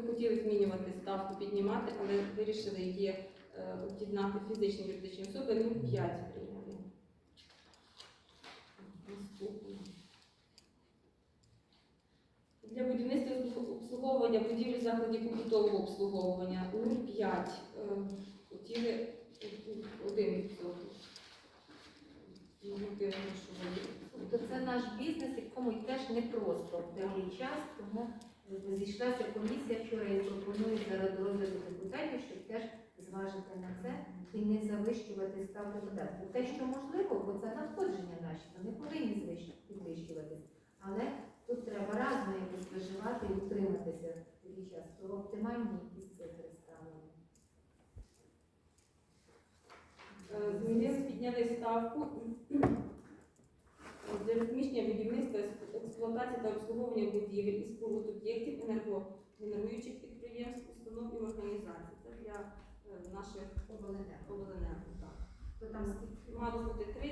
хотіли змінювати ставку, піднімати, але вирішили її е, об'єднати фізичні юридичні особи 0,5 прийняли. Для будівництва обслуговування будівлі закладів побутового обслуговування 0,5 е, хотіли 1%. Ну, Тобто це наш бізнес, якому теж непросто в такий час, тому зійшлася комісія вчора і пропонує зараз до розгляду депутатів, щоб теж зважити на це і не завищувати ставку податку. Те, що можливо, бо це надходження наші, то не повинні підвищуватись. Але тут треба разом якось виживати і утриматися такий час. То оптимальні якісь цифри ставлені. Змінили, підняли ставку для розміщення будівництва, експлуатації та обслуговування будівель і споруд об'єктів енергогенеруючих підприємств, установ і організацій. Це для е, наших Обленерго. обленерго. так. То там скільки? Мало бути три,